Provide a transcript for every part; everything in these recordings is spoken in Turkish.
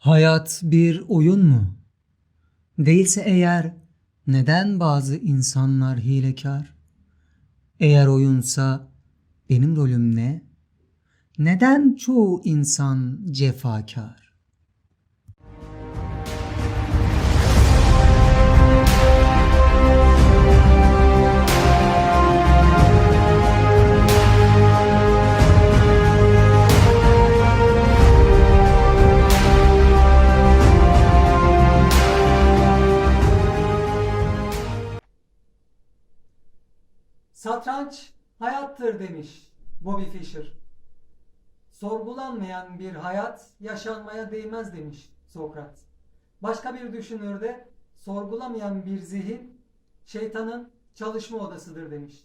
Hayat bir oyun mu? Değilse eğer neden bazı insanlar hilekar? Eğer oyunsa benim rolüm ne? Neden çoğu insan cefakar? Satranç hayattır demiş Bobby Fischer. Sorgulanmayan bir hayat yaşanmaya değmez demiş Sokrat. Başka bir düşünür de sorgulamayan bir zihin şeytanın çalışma odasıdır demiş.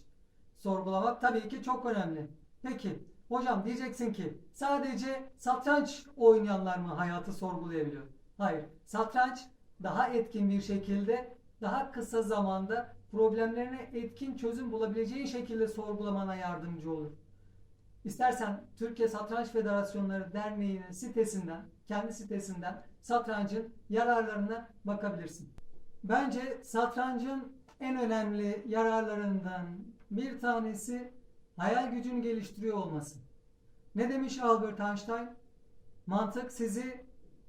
Sorgulamak tabii ki çok önemli. Peki hocam diyeceksin ki sadece satranç oynayanlar mı hayatı sorgulayabiliyor? Hayır. Satranç daha etkin bir şekilde daha kısa zamanda problemlerine etkin çözüm bulabileceği şekilde sorgulamana yardımcı olur. İstersen Türkiye Satranç Federasyonları Derneği'nin sitesinden, kendi sitesinden satrancın yararlarına bakabilirsin. Bence satrancın en önemli yararlarından bir tanesi hayal gücünü geliştiriyor olması. Ne demiş Albert Einstein? Mantık sizi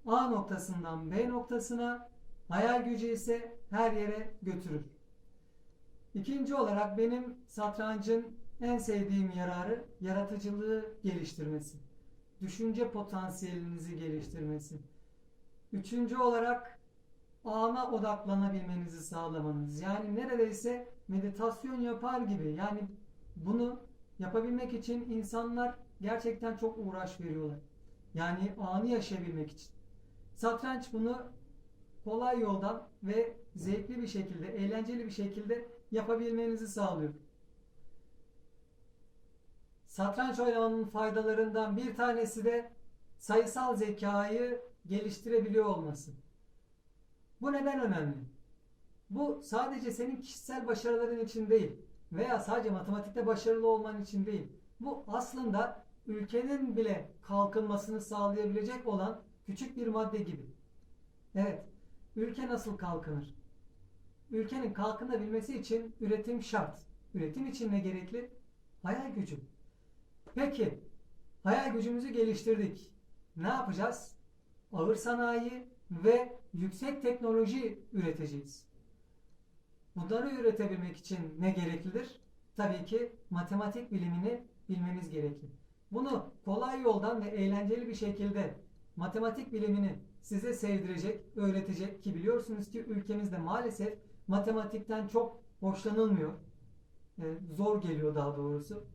A noktasından B noktasına, hayal gücü ise her yere götürür. İkinci olarak benim satrancın en sevdiğim yararı yaratıcılığı geliştirmesi. Düşünce potansiyelinizi geliştirmesi. Üçüncü olarak ana odaklanabilmenizi sağlamanız. Yani neredeyse meditasyon yapar gibi. Yani bunu yapabilmek için insanlar gerçekten çok uğraş veriyorlar. Yani anı yaşayabilmek için. Satranç bunu kolay yoldan ve zevkli bir şekilde, eğlenceli bir şekilde yapabilmenizi sağlıyor. Satranç oynamanın faydalarından bir tanesi de sayısal zekayı geliştirebiliyor olması. Bu neden önemli? Bu sadece senin kişisel başarıların için değil veya sadece matematikte başarılı olman için değil. Bu aslında ülkenin bile kalkınmasını sağlayabilecek olan küçük bir madde gibi. Evet, ülke nasıl kalkınır? Ülkenin kalkınabilmesi için üretim şart. Üretim için ne gerekli? Hayal gücü. Peki, hayal gücümüzü geliştirdik. Ne yapacağız? Ağır sanayi ve yüksek teknoloji üreteceğiz. Bunları üretebilmek için ne gereklidir? Tabii ki matematik bilimini bilmemiz gerekli. Bunu kolay yoldan ve eğlenceli bir şekilde matematik bilimini size sevdirecek, öğretecek ki biliyorsunuz ki ülkemizde maalesef matematikten çok hoşlanılmıyor. Ee, zor geliyor daha doğrusu.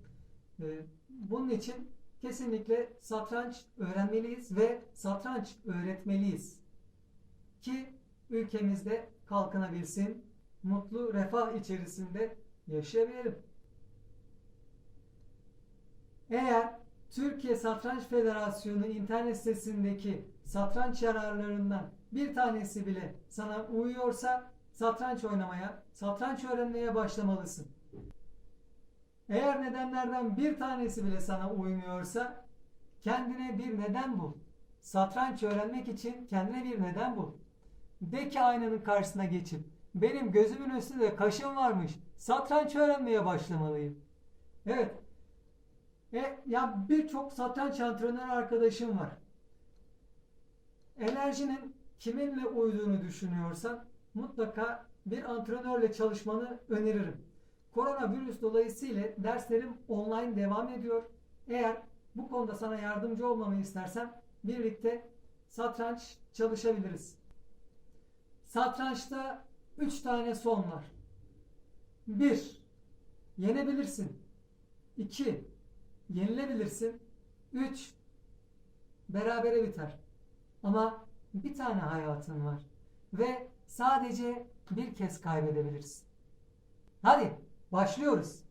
Ee, bunun için kesinlikle satranç öğrenmeliyiz ve satranç öğretmeliyiz. Ki ülkemizde kalkınabilsin, mutlu refah içerisinde yaşayabilelim. Eğer Türkiye Satranç Federasyonu internet sitesindeki satranç yararlarından bir tanesi bile sana uyuyorsa satranç oynamaya, satranç öğrenmeye başlamalısın. Eğer nedenlerden bir tanesi bile sana uymuyorsa kendine bir neden bul. Satranç öğrenmek için kendine bir neden bul. De ki aynanın karşısına geçip benim gözümün üstünde kaşım varmış. Satranç öğrenmeye başlamalıyım. Evet. E, ya birçok satranç antrenör arkadaşım var. Enerjinin kiminle uyduğunu düşünüyorsan mutlaka bir antrenörle çalışmanı öneririm. Koronavirüs dolayısıyla derslerim online devam ediyor. Eğer bu konuda sana yardımcı olmamı istersen birlikte satranç çalışabiliriz. Satrançta 3 tane son var. 1. Yenebilirsin. 2. Yenilebilirsin. 3. Berabere biter. Ama bir tane hayatın var. Ve sadece bir kez kaybedebilirsin. Hadi başlıyoruz.